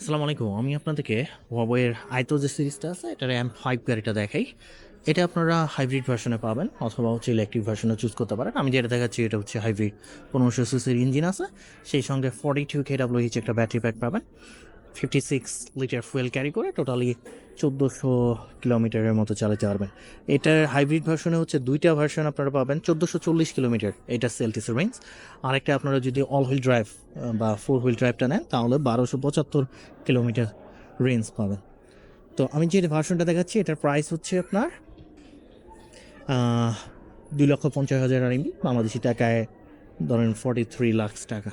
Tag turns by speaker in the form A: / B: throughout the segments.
A: আসসালামু আলাইকুম আমি আপনাদেরকে ওয়াবয়ের আইতো যে সিরিজটা আছে, এটার এম ফাইভ গাড়িটা দেখাই। এটা আপনারা হাইব্রিড ভার্সনে পাবেন, অথবা হচ্ছে ইলেকট্রিক ভার্সনে চুজ করতে পারেন। আমি যেটা দেখাচ্ছি, এটা হচ্ছে হাইব্রিড পনেরোশো সিসির ইঞ্জিন আছে। সেই সঙ্গে ফর্টি টু কে এইচ একটা ব্যাটারি প্যাক পাবেন। Fifty six litre fuel carry করে টোটালি চোদ্দোশো কিলোমিটারের মতো চালাতে পারবেন। এটার হাইব্রিড ভার্সনে হচ্ছে দুইটা ভার্সন আপনারা পাবেন, চোদ্দোশো চল্লিশ কিলোমিটার। এটা সেলটিসের রেঞ্জ আরেকটা আপনারা যদি অল হুইল ড্রাইভ বা ফোর হুইল ড্রাইভটা নেন, তাহলে বারোশো পঁচাত্তর কিলোমিটার রেঞ্জ পাবেন। তো আমি যে ভার্সনটা দেখাচ্ছি, এটার প্রাইস হচ্ছে আপনার দুই লক্ষ পঞ্চাশ হাজার আরএমবি বাংলাদেশি টাকায় ধরেন ফর্টি থ্রি লাখ টাকা।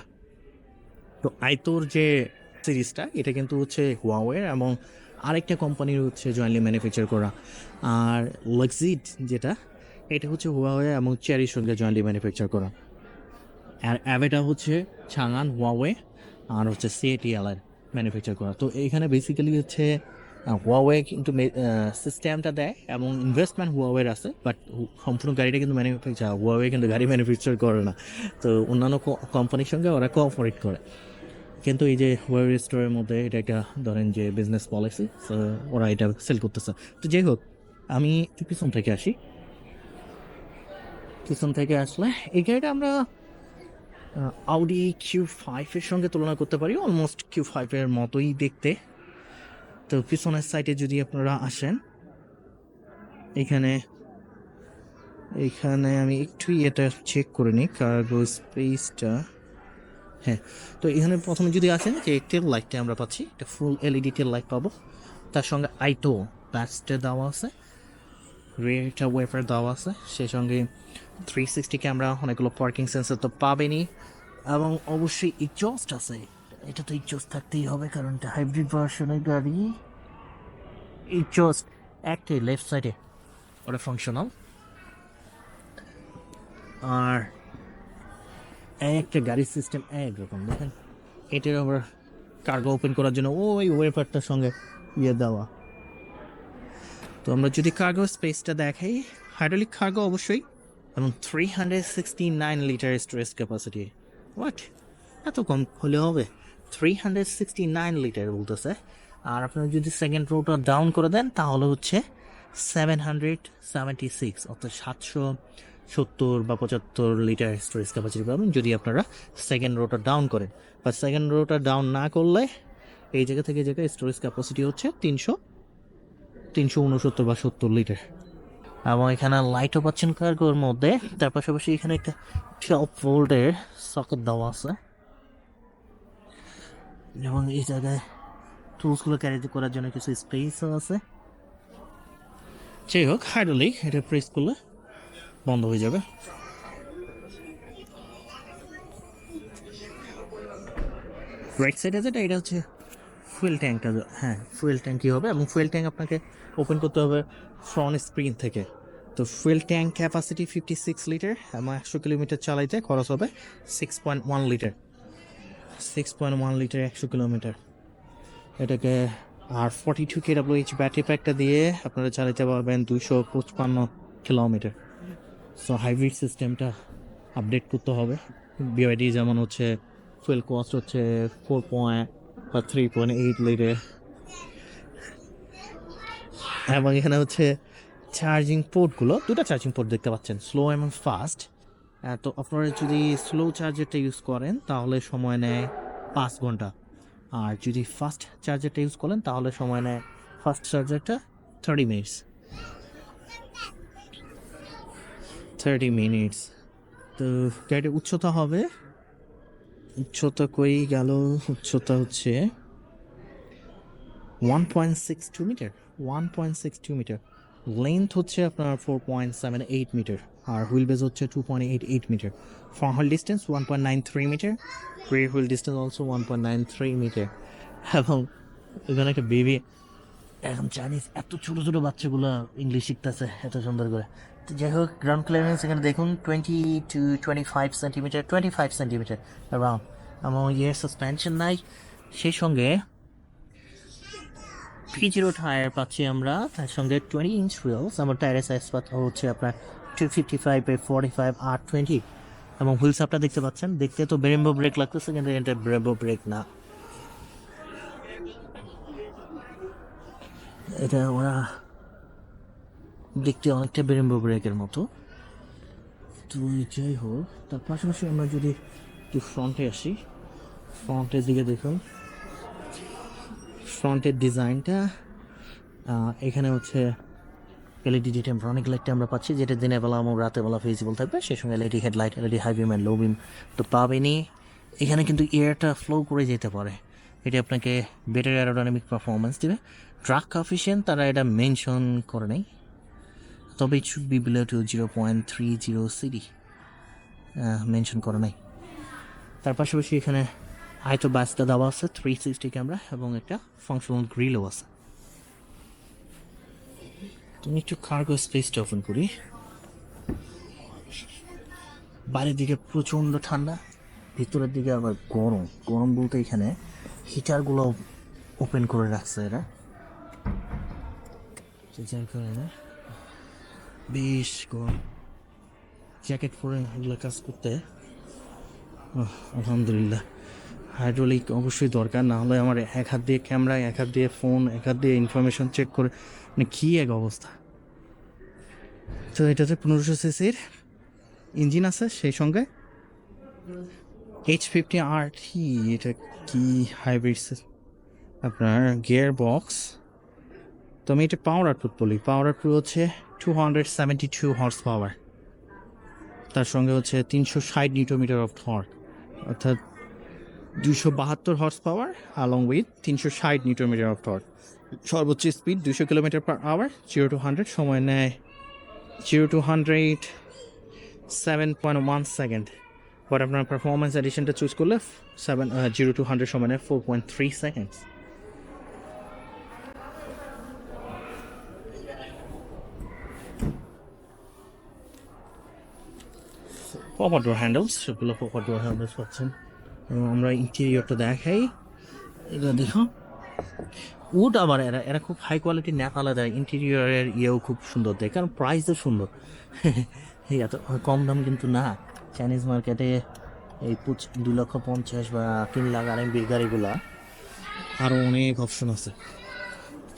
A: তো আইতোর যে সিরিজটা। এটা কিন্তু হচ্ছে হুয়াওয়ের এবং আরেকটা কোম্পানির হচ্ছে জয়েন্টলি ম্যানুফ্যাকচার করা। আর লক্সিড যেটা, এটা হচ্ছে হুয়াওয়ে এবং চেরির সঙ্গে জয়েন্টলি ম্যানুফ্যাকচার করা। আর অ্যাভেটা হচ্ছে ছাঙান হুয়াওয়ে আর হচ্ছে সিএটিএলের ম্যানুফ্যাকচার করা। তো এইখানে বেসিক্যালি হচ্ছে হুয়াওয়ে কিন্তু সিস্টেমটা দেয় এবং ইনভেস্টমেন্ট হুয়াওয়ের আছে বাট সম্পূর্ণ গাড়িটা কিন্তু ম্যানুফ্যাকচার হুয়াওয়ে কিন্তু গাড়ি ম্যানুফ্যাকচার করে না। তো অন্যান্য কোম্পানির সঙ্গে ওরা কোঅপারেট করে। কিন্তু এই যে ওয়েব স্টোরের মধ্যে এটা একটা ধরেন যে বিজনেস পলিসি ওরা এটা সেল করতেছে। তো যাই হোক, আমি পিছন থেকে আসি। পিছন থেকে আসলে এই গাড়িটা আমরা আউডি কিউ ফাইভের সঙ্গে তুলনা করতে পারি অলমোস্ট কিউ ফাইভের মতোই দেখতে। তো পিছনের সাইডে যদি আপনারা আসেন, এখানে এখানে আমি একটু এটা চেক করে নিই কার্গো স্পেসটা হ্যাঁ তো এখানে প্রথমে যদি আসেন, যে টেল লাইটটা আমরা পাচ্ছি, একটা ফুল এলইডি টেল লাইট পাবো। তার সঙ্গে আইটো প্যাচটা দেওয়া আছে রেটা ওয়েফার দেওয়া আছে, সেই সঙ্গে থ্রি সিক্সটি ক্যামেরা, অনেকগুলো পার্কিং সেন্সার তো পাবেনই। এবং অবশ্যই এক্সস্ট আছে। এটা তো এক্সস্ট থাকতেই হবে, কারণ এটা হাইব্রিড ভার্সনের গাড়ি। এক্সস্ট একটাই লেফট সাইডে ওটা ফাংশনাল আর একটা গাড়ির সিস্টেম একরকম, দেখেন। এটার আবার কার্গো ওপেন করার জন্য ওই ওয়েফারটার সঙ্গে ইয়ে দেওয়া। তো আমরা যদি কার্গো স্পেসটা দেখাই হাইড্রোলিক কার্গো অবশ্যই, এবং three hundred sixty nine litre storage capacity what এত কম হলে হবে? Three hundred sixty nine litre বলতেছে। আর আপনারা যদি সেকেন্ড রোটা ডাউন করে দেন, তাহলে হচ্ছে সেভেন হান্ড্রেড সেভেন্টি সিক্স অর্থাৎ সাতশো সত্তর বা পঁচাত্তর লিটার স্টোরেজ ক্যাপাসিটি পাবেন যদি আপনারা সেকেন্ড রোটা ডাউন করেন। বা সেকেন্ড রোটা ডাউন না করলে এই জায়গা থেকে জায়গায় স্টোরেজ ক্যাপাসিটি হচ্ছে তিনশো তিনশো উনসত্তর বা সত্তর লিটার। এবং এখানে লাইটও পাচ্ছেন কার্গোর মধ্যে। তার পাশাপাশি এখানে একটা টপ ভোল্টের সকেট দেওয়া আছে। এবং এই জায়গায় টুলসগুলো ক্যারি করার জন্য কিছু স্পেসও আছে। যাই হোক হাইড্রোলিক এটা প্রেস করলে বন্ধ হয়ে যাবে। রাইট সাইডে যেটা, এটা হচ্ছে ফুয়েল ট্যাঙ্কটা হ্যাঁ ফুয়েল ট্যাঙ্কই হবে এবং ফুয়েল ট্যাঙ্ক আপনাকে ওপেন করতে হবে ফ্রন্ট স্ক্রিন থেকে। তো fuel tank capacity fifty six litre এবং একশো কিলোমিটার চালাইতে খরচ হবে six point one litre six point one litre একশো কিলোমিটার। এটাকে আর forty two K W H battery প্যাকটা দিয়ে আপনারা চালাতে পারবেন দুশো পঁচপান্ন কিলোমিটার। সো হাইব্রিড সিস্টেমটা আপডেট করতে হবে। বিওয়াইডি যেমন হচ্ছে ফুয়েল কস্ট হচ্ছে ফোর পয়েন্ট বা থ্রি পয়েন্ট এইট লিটার এবং এখানে হচ্ছে চার্জিং পোর্টগুলো দুটো চার্জিং পোর্ট দেখতে পাচ্ছেন স্লো এবং ফাস্ট তো আপনারা যদি স্লো চার্জারটা ইউজ করেন, তাহলে সময় নেয় পাঁচ ঘণ্টা। আর যদি ফাস্ট চার্জারটা ইউজ করেন, তাহলে সময় নেয় ফাস্ট চার্জারটা থার্টি মিনিটস থার্টি মিনিটস তো গাড়ির উচ্চতা হবে। উচ্চতা কই গেল? উচ্চতা হচ্ছে one point six two metre one point six two metre length হচ্ছে আপনার four point seven eight metre আর হুইল বেজ হচ্ছে two point eight eight metre front wheel distance one point nine three metre rear wheel distance also one point nine three metre এবং এখানে একটা baby এখন Chinese এত ছোটো ছোটো বাচ্চাগুলো English শিখতেছে, এত সুন্দর করে। যাই হোক গ্রাউন্ড ক্লিয়ারেন্স এখানে দেখুন twenty two twenty five centimetre twenty five centimetre around এবং ইয়ে সাসপেনশন নাই। সেই সঙ্গে থ্রি জিরো টায়ার পাচ্ছি আমরা। তার সঙ্গে টোয়েন্টি ইঞ্চ হুইলস আমার টায়ারের সাইজ হচ্ছে আপনার two fifty five by forty five R twenty এবং হুইলস আপনার দেখতে পাচ্ছেন? দেখতে তো ব্রেম্বো ব্রেক লাগতেছে, কিন্তু এটা ব্রেম্বো ব্রেক না। এটা ওরা দেখতে অনেকটা বেরেম্বো ব্রেকের মতো। তো যাই হোক, তার পাশাপাশি আমরা যদি একটু ফ্রন্টে আসি ফ্রন্টের দিকে দেখুন। ফ্রন্টের ডিজাইনটা এখানে হচ্ছে এলইডি ডি টেম্পারনিক লাইটটা আমরা পাচ্ছি, যেটা দিনের বেলা এবং রাতের বেলা ফিজিবল থাকবে। সেই সঙ্গে LED headlight LED high beam and low beam তো পাবেনি এখানে কিন্তু এয়ারটা ফ্লো করে যেতে পারে। এটা আপনাকে বেটার অ্যারোডাইনামিক পারফরমেন্স দেবে। ট্রাক অফিসিয়ান তারা এটা মেনশন করে নেই। তবে it should be below to zero point three zero CD mention করা নাই। তার পাশাপাশি এখানে হয়তো ব্যাসটা দেওয়া আছে থ্রি সিক্সটি ক্যামেরা এবং একটা ফাংশনাল গ্রিলও আছে। তুমি একটু কার্গো স্পেসটা ওপেন করি। বাইরের দিকে প্রচণ্ড ঠান্ডা, ভিতরের দিকে আবার গরম। গরম বলতে এখানে হিটারগুলো ওপেন করে রাখছে এরা। যার কারণে বেশ গরম জ্যাকেট পরে এগুলো কাজ করতে আলহামদুলিল্লাহ হাইড্রোলিক অবশ্যই দরকার, না হলে আমার এক হাত দিয়ে ক্যামেরা এক হাত দিয়ে ফোন এক হাত দিয়ে ইনফরমেশন চেক করে মানে কী এক অবস্থা? তো এটাতে পনেরোশো সিসির ইঞ্জিন আছে, সেই সঙ্গে এইচ ফিফটি আর এটা কি হাইব্রিড আপনার গিয়ার বক্স তো আমি এটা পাওয়ার আউটপুট বলি। পাওয়ার আউটপুট হচ্ছে two hundred seventy two horse power তার সঙ্গে হচ্ছে তিনশো ষাট নিউটোমিটার অফ থর্ক অর্থাৎ দুশো বাহাত্তর হর্স পাওয়ার আলং উইথ তিনশো ষাট নিউটোমিটার অফ টর্ক সর্বোচ্চ স্পিড দুশো kilometre per hour zero to hundred সময় নেয় zero to hundred seven point one second পর আপনার পারফরমেন্স এডিশনটা চুজ করলে সেভেন জিরো টু হান্ড্রেড সময় নেয় four point three seconds popper door handles, সেগুলো পপার ডোর হ্যান্ডেলস পাচ্ছেন। আমরা ইন্টেরিয়রটা দেখাই। এটা দেখো। উড আবার এরা এরা খুব হাই কোয়ালিটি ন্যাপালা দেয় ইন্টেরিয়রের ইয়েও খুব সুন্দর দেয়, কারণ প্রাইসও সুন্দর। এত কম দাম কিন্তু না। চাইনিজ মার্কেটে এই পুচ, দু লক্ষ পঞ্চাশ বা তিন লাখ আর এমবির গাড়িগুলা আরও অনেক অপশন আছে।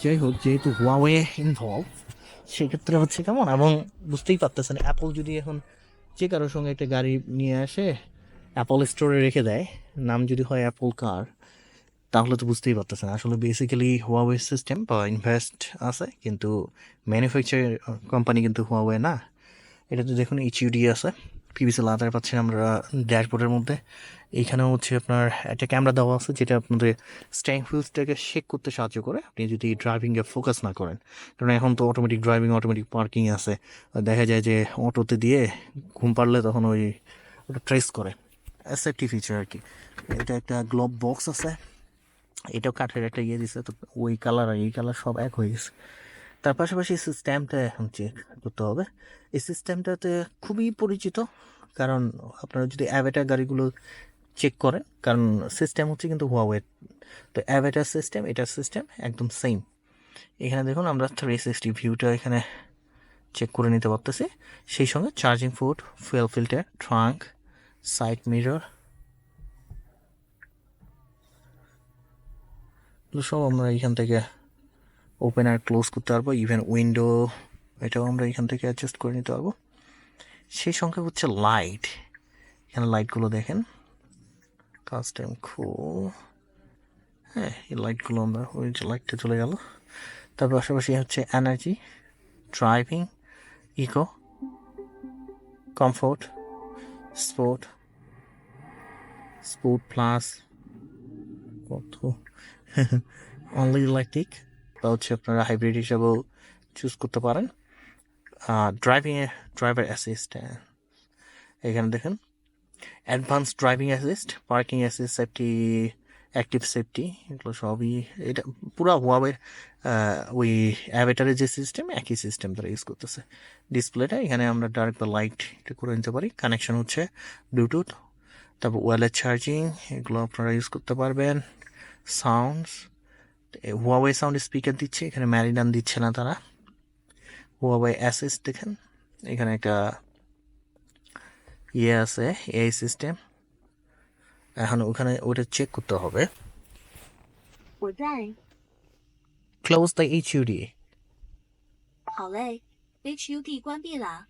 A: যাই হোক, যেহেতু হুয়াওয়ে ইনভলভ সেক্ষেত্রে হচ্ছে কেমন? এবং বুঝতেই পারতেছেন অ্যাপল যদি এখন যে কারোর সঙ্গে একটা গাড়ি নিয়ে আসে অ্যাপল স্টোরে রেখে দেয়। নাম যদি হয় অ্যাপল কার তাহলে তো বুঝতেই পারতেছেন। আসলে বেসিক্যালি হুয়াওয়ে সিস্টেম বা ইনভেস্ট আছে, কিন্তু ম্যানুফ্যাকচার কোম্পানি কিন্তু হুয়াওয়ে না। এটাতে দেখুন এইচইউডি আছে। পিভিসি লাদার পাচ্ছেন আমরা ড্যাশবোর্ডের মধ্যে। এইখানেও হচ্ছে আপনার একটা ক্যামেরা দেওয়া আছে, যেটা আপনাদের স্ট্যাং হুইলসটাকে শেক করতে সাহায্য করে। আপনি যদি ড্রাইভিংয়ে ফোকাস না করেন, কারণ এখন তো অটোমেটিক ড্রাইভিং অটোমেটিক পার্কিং আছে। দেখা যায় যে অটোতে দিয়ে ঘুম পারলে তখন ওই ওটা ট্রেস করে। সেফটি ফিচার আর কি এটা একটা গ্লোব বক্স আছে। এটাও কাঠের একটা ইয়ে দিছে, তো ওই কালার আর এই কালার সব এক হয়ে গেছে। তার পাশাপাশি সিস্টেমটা এখন চেক করতে হবে। এই সিস্টেমটাতে খুবই পরিচিত, কারণ আপনারা যদি অ্যাভেটার গাড়িগুলো চেক করেন, কারণ সিস্টেম হচ্ছে কিন্তু হুয়াওয়ের তো অ্যাভেটার সিস্টেম এটার সিস্টেম একদম সেম এখানে দেখুন আমরা থ্রি সিক্সটি ভিউটা এখানে চেক করে নিতে পারতেছি। সেই সঙ্গে charging food fuel filter trunk side mirror সব আমরা এখান থেকে ওপেন আর ক্লোজ করতে পারব ইভেন উইন্ডো এটাও আমরা এখান থেকে অ্যাডজাস্ট করে নিতে পারব। সেই সংখ্যা হচ্ছে লাইট এখানে লাইটগুলো দেখেন। কাস্টম খুব হ্যাঁ এই লাইটগুলো আমরা ওই যে লাইটটা চলে গেল। তার পাশাপাশি হচ্ছে energy driving eco comfort sport sport plus কত? অনলি ইলেকট্রিক বা হচ্ছে আপনারা হাইব্রিড হিসাবেও চুজ করতে পারেন। ড্রাইভিংয়ে ড্রাইভার অ্যাসিস্ট এখানে দেখেন advance driving assist parking assist safety active safety এগুলো সবই এটা পুরো হুয়াবের ওই অ্যাভেটারের যে সিস্টেম একই সিস্টেম তারা ইউজ করতেছে। ডিসপ্লেটা এখানে আমরা ডাইরেক্ট বা লাইট এটা করে নিতে পারি। কানেকশন হচ্ছে ব্লুটুথ তারপর ওয়ালেট চার্জিং এগুলো আপনারা ইউজ করতে পারবেন। সাউন্ডস হুয়াওয়ে সাউন্ড স্পিকার দিচ্ছে এখানে ম্যারিনান দিচ্ছে না তারা হুয়াওয়ে অ্যাসিস্ট দেখেন এখানে একটা ইয়ে আছে এই সিস্টেম এখন ওখানে ওটা চেক করতে হবে
B: 我在。
A: close the HUD
B: 好嘞，HUD 关闭啦。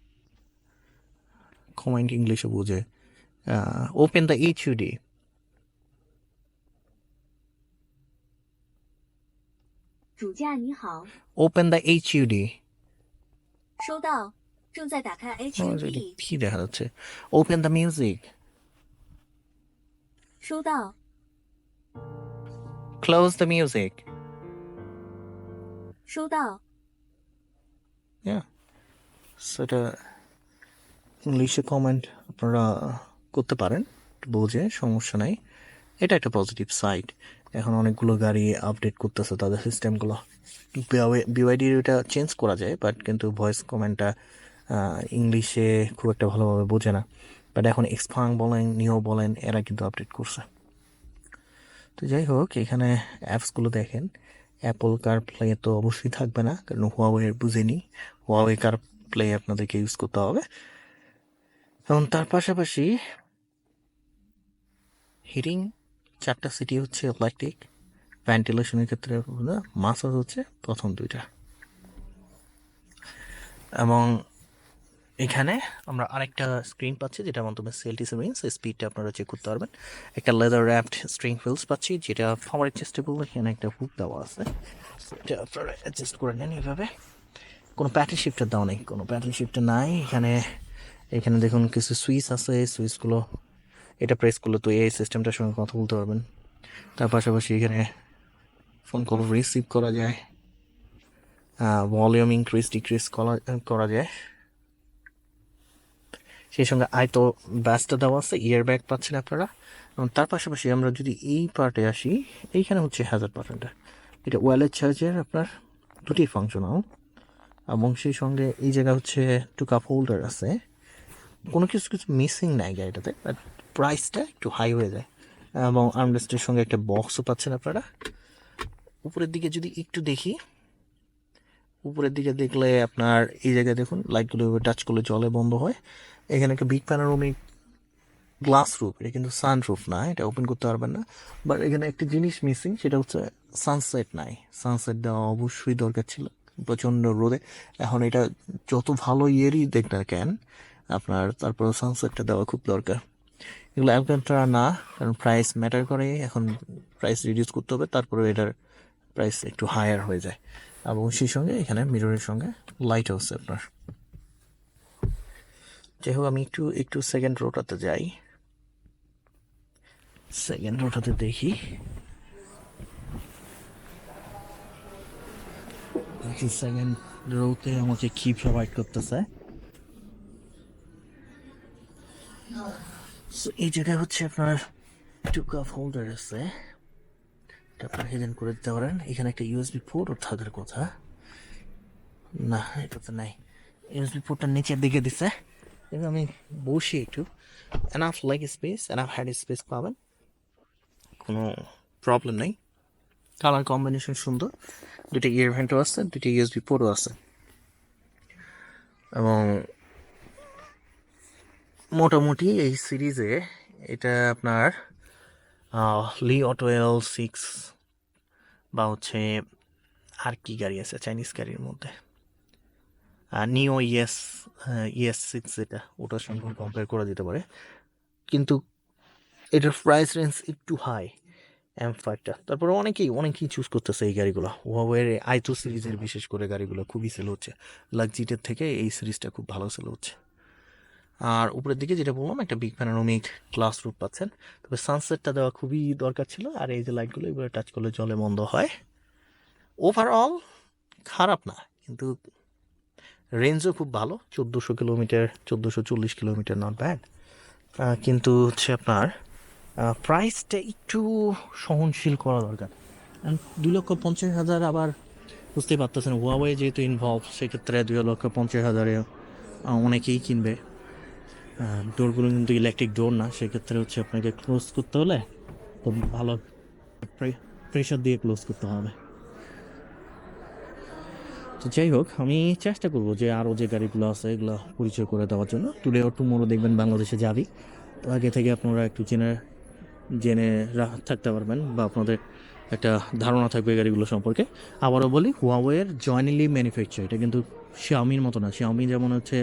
A: comment ইংলিশে বুঝে uh, open the HUD
B: 主驾你好，
A: open the HUD
B: 收到，正在打开
A: ও, এটা
B: HUD，
A: কি দেখা যাচ্ছে open the music
B: 收到，
A: close the music
B: 收到，
A: yeah সেটা ইংলিশে কমেন্ট আপনারা করতে পারেন বুঝে সমস্যা নাই এটা একটা পজিটিভ সাইড এখন অনেকগুলো গাড়ি আপডেট করতেছে তাদের সিস্টেমগুলো বিওয়াইডির এটা চেঞ্জ করা যায় বাট কিন্তু ভয়েস কমেন্টটা ইংলিশে খুব একটা ভালোভাবে বোঝে না। বাট এখন এক্সফাং বলেন নিও বলেন, এরা কিন্তু আপডেট করছে। তো যাই হোক, এখানে অ্যাপসগুলো দেখেন। অ্যাপল কার প্লে তো অবশ্যই থাকবে না, কারণ হুয়াওয়ের বুঝেনি। হুয়াওয়ে কার প্লে আপনাদেরকে ইউজ করতে হবে। এবং তার পাশাপাশি হিটিং চারটা সিটি হচ্ছে ইলেকট্রিক ভেন্টিলেশনের ক্ষেত্রে মাসাজ হচ্ছে প্রথম দুইটা। এবং এখানে আমরা আরেকটা স্ক্রিন পাচ্ছি, যেটার মাধ্যমে সেলটি সেভিং সেই স্পিডটা আপনারা চেক করতে পারবেন। একটা লেদার র্যাপড স্ট্রিং ফিলস পাচ্ছি, যেটা পাওয়ার অ্যাডজাস্টেবল এখানে একটা হুক দেওয়া আছে। এটা আপনারা অ্যাডজাস্ট করে নেন এইভাবে কোনো প্যাটেল শিফটার দেওয়া নেই, কোনো প্যাটেল শিফটার নাই। এখানে এখানে দেখুন কিছু সুইচ আছে, সুইচগুলো এটা প্রেস করলে তো এই সিস্টেমটার সঙ্গে কথা বলতে পারবেন। তার পাশাপাশি এখানে ফোন কল রিসিভ করা যায়। ভলিউম ইনক্রিজ ডিক্রিজ করা যায়। সেই সঙ্গে আয়তো ব্যাসটা দেওয়া আছে ইয়ার ব্যাগ পাচ্ছেন আপনারা। এবং তার পাশাপাশি আমরা যদি এই পার্টে আসি, এইখানে হচ্ছে হাজার পার্সেন্টটা এটা ওয়ালেট চার্জের আপনার দুটি ফাংশনাল এবং সেই সঙ্গে এই জায়গা হচ্ছে টু কাপ হোল্ডার আছে। কোনো কিছু কিছু মিসিং নাই গাড়িটাতে বাট প্রাইসটা একটু হাই হয়ে যায়। এবং আর্মরেস্টের সঙ্গে একটা বক্সও পাচ্ছেন আপনারা। উপরের দিকে যদি একটু দেখি, উপরের দিকে দেখলে আপনার এই জায়গায় দেখুন লাইটগুলো টাচ করলে জলে বন্ধ হয়। এখানে একটা বিগ প্যানারোমিক গ্লাস রুফ এটা কিন্তু সান রুফ না, এটা ওপেন করতে পারবেন না। বাট এখানে একটা জিনিস মিসিং সেটা হচ্ছে সানসেট নাই। সানসেট দেওয়া অবশ্যই দরকার ছিল, প্রচণ্ড রোদে। এখন এটা যত ভালো ইয়েরই দেখ না কেন, আপনার তারপর সানসেটটা দেওয়া খুব দরকার। এগুলো অ্যালকান্ট্রা না, কারণ প্রাইস ম্যাটার করে, এখন প্রাইস রিডিউস করতে হবে, তারপরে এটার প্রাইস একটু হায়ার হয়ে যায়। এবং সেই সঙ্গে, এখানে মিররের সঙ্গে লাইট হচ্ছে আপনার। যাই হোক, আমি একটু একটু সেকেন্ড রোটাতে যাই। সেকেন্ড রোটাতে দেখি। দেখি সেকেন্ড রোতে আমাকে কি প্রোভাইড করতেছে। এই জায়গায় হচ্ছে আপনার টু কাপ হোল্ডার আছে। এটা আপনার হিডেন করে দিতে পারেন। এখানে একটা ইউএসবি পোর্টও থাকার কথা। না, এটা তো নাই। ইউএসবি পোর্টটা নিচের দিকে দিছে। আমি বসি একটু। Enough leg space enough head space পাবেন। কোনো প্রবলেম নেই। কালার কম্বিনেশন সুন্দর। দুটো ইয়ার ভ্যান্টও আছে দুটো ইউএসবি পোর্টও আছে। এবং মোটামুটি এই সিরিজে এটা আপনার লি অটো এল সিক্স বা হচ্ছে আর কি গাড়ি আছে চাইনিজ গাড়ির মধ্যে। নিও ইয়েস ইয়েস সিক্স এটা ওটার সঙ্গে কম্পেয়ার করা যেতে পারে। কিন্তু এটার প্রাইস রেঞ্জ একটু হাই এম ফাইভটা তারপরে অনেকেই অনেকেই চুজ করতেছে এই গাড়িগুলো। ওয়াওয়ের আইতো সিরিজের বিশেষ করে গাড়িগুলো খুবই সেল হচ্ছে। লাক্সিটের থেকে এই সিরিজটা খুব ভালো সেল হচ্ছে। আর উপরের দিকে যেটা বললাম, একটা বিগ প্যানারোমিক গ্লাস রুট পাচ্ছেন। তবে সানসেটটা দেওয়া খুবই দরকার ছিল, আর এই যে লাইটগুলো এগুলো টাচ করলে জলে বন্ধ হয়। ওভারঅল খারাপ না, কিন্তু রেঞ্জও খুব ভালো, চোদ্দোশো কিলোমিটার, চোদ্দোশো চল্লিশ কিলোমিটার নট ব্যাড কিন্তু হচ্ছে আপনার প্রাইসটা একটু সহনশীল করা দরকার। দুই লক্ষ পঞ্চাশ হাজার আবার বুঝতেই পারতেছেন ওয়াওয়ে যেহেতু ইনভলভ সেক্ষেত্রে দুই লক্ষ পঞ্চাশ হাজারে অনেকেই কিনবে। ডোরগুলো কিন্তু ইলেকট্রিক ডোর না, সেক্ষেত্রে হচ্ছে আপনাকে ক্লোজ করতে হলে তো ভালো প্রেশার দিয়ে ক্লোজ করতে হবে। তো যাই হোক, আমি চেষ্টা করব যে আরও যে গাড়িগুলো আছে, এগুলো পরিচয় করে দেওয়ার জন্য। টুডে অর টুমোরো দেখবেন বাংলাদেশে যাবি। তো আগে থেকে আপনারা একটু জেনে জেনে থাকতে পারবেন বা আপনাদের একটা ধারণা থাকবে গাড়িগুলো সম্পর্কে। আবারও বলি হুয়াওয়ের জয়েন্টলি ম্যানুফ্যাকচার এটা কিন্তু শিয়ামির মতো না। শিয়ামি যেমন হচ্ছে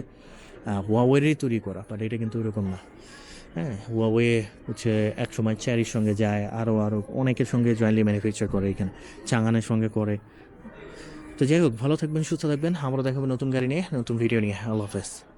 A: হুয়াওয়েরই তৈরি করা বাট এটা কিন্তু এরকম না। হ্যাঁ হুয়াওয়ে হচ্ছে এক সময় চ্যারির সঙ্গে যায় আরও আরও অনেকের সঙ্গে জয়েন্টলি ম্যানুফ্যাকচার করে এখানে চাঙানের সঙ্গে করে। তো যাই হোক, ভালো থাকবেন, সুস্থ থাকবেন আমরা দেখাবো নতুন গাড়ি নিয়ে, নতুন ভিডিও নিয়ে। আল্লাহ হাফেজ।